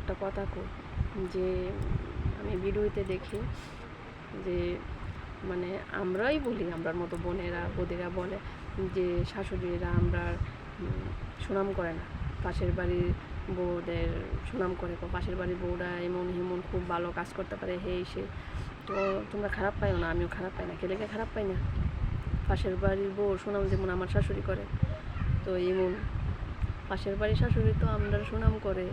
একটা কথা কই যে আমি ভিডিওতে দেখি যে মানে আমরাই বলি, আমরার মতো বোনেরা, বৌদিরা বলে যে শাশুড়িরা আমরা সুনাম করে না। পাশের বাড়ির বউদের সুনাম করে কো, পাশের বাড়ির বউরা এমন হেমন খুব ভালো কাজ করতে পারে, হে সে। তো তোমরা খারাপ পাইও না, আমিও খারাপ পাই না কেলেকে খারাপ পাই না? পাশের বাড়ির বউ সুনাম যেমন আমার শাশুড়ি করে, তো এমন। পাশের বাড়ির শাশুড়ি তো আমরা সুনাম করে।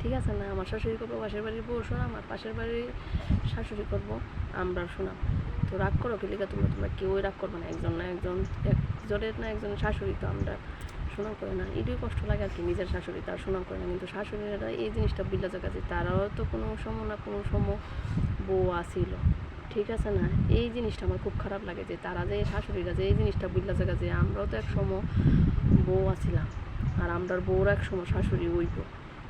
ঠিক আছে না, আমার শাশুড়ি করব, পাশের বাড়ির বউ সুনাম আর পাশের বাড়ির শাশুড়ি করব, আমরা সুনাম তো রাগ করো কিলিকা তোমরা তোমরা কেউই রাগ করবে না, একজন না একজন, একজনের না একজন শাশুড়ি তো আমরা সুনাম করে না। এটাই কষ্ট লাগে আর কি, নিজের শাশুড়ি, তার সুনাম করে না। কিন্তু শাশুড়িরা এই জিনিসটা বিল্লা জায়গাতে তারাও তো কোনো সম না, কোনো সম বউ আসিল। ঠিক আছে না, এই জিনিসটা আমার খুব খারাপ লাগে যে তারা যে শাশুড়িরা যে এই জিনিসটা বিল্লা জায়গা যে আমরাও তো এক সম বউ আছিলাম আর আমরার বউরা এক সময় শাশুড়ি হইব।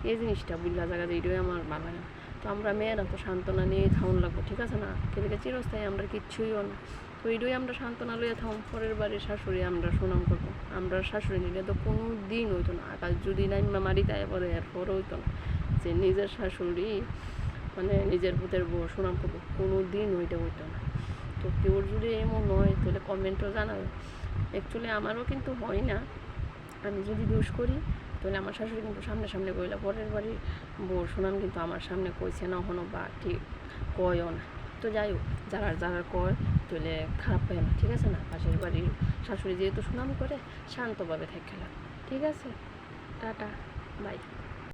এই জিনিসটা বুঝলা জায়গাতে এটাই আমার ভালো লাগে না। তো আমরা মেয়েরা তো সান্ত্বনা নিয়ে থাউন লাগবো, ঠিক আছে না? কেলেকে চিরস্থায়ী আমরা কিচ্ছুই না। তো এইটাই আমরা সান্ত্বনা লইয়া থাম পরের বাড়ির শাশুড়ি আমরা সুনাম করব। আমরা শাশুড়ি নিলে তো কোনো দিন হইতো না। আকাশ যদি নাই মারি তাই পরে এরপর হইতো না। যে নিজের শাশুড়ি মানে নিজের পুতের বউ সুনাম করব, কোনো দিন ওইটা হইতো না। তো কেউ যদি এমন হয়, তাহলে কমেন্টও জানাবে। অ্যাকচুয়ালি আমারও কিন্তু হয় না। আমি যদি দোষ করি তাহলে আমার শাশুড়ি কিন্তু সামনে সামনে কইলা পরের বাড়ির বউ সুনাম কিন্তু আমার সামনে কইছে না, হনো বা ঠিক কয়ও না। তো যাই হোক, যারা যারা কয় তাহলে খারাপ পায় না, ঠিক আছে না? পাশের বাড়ির শাশুড়ি যেহেতু সুনাম করে, শান্তভাবে থাকে ঠিক আছে? Tata, bye.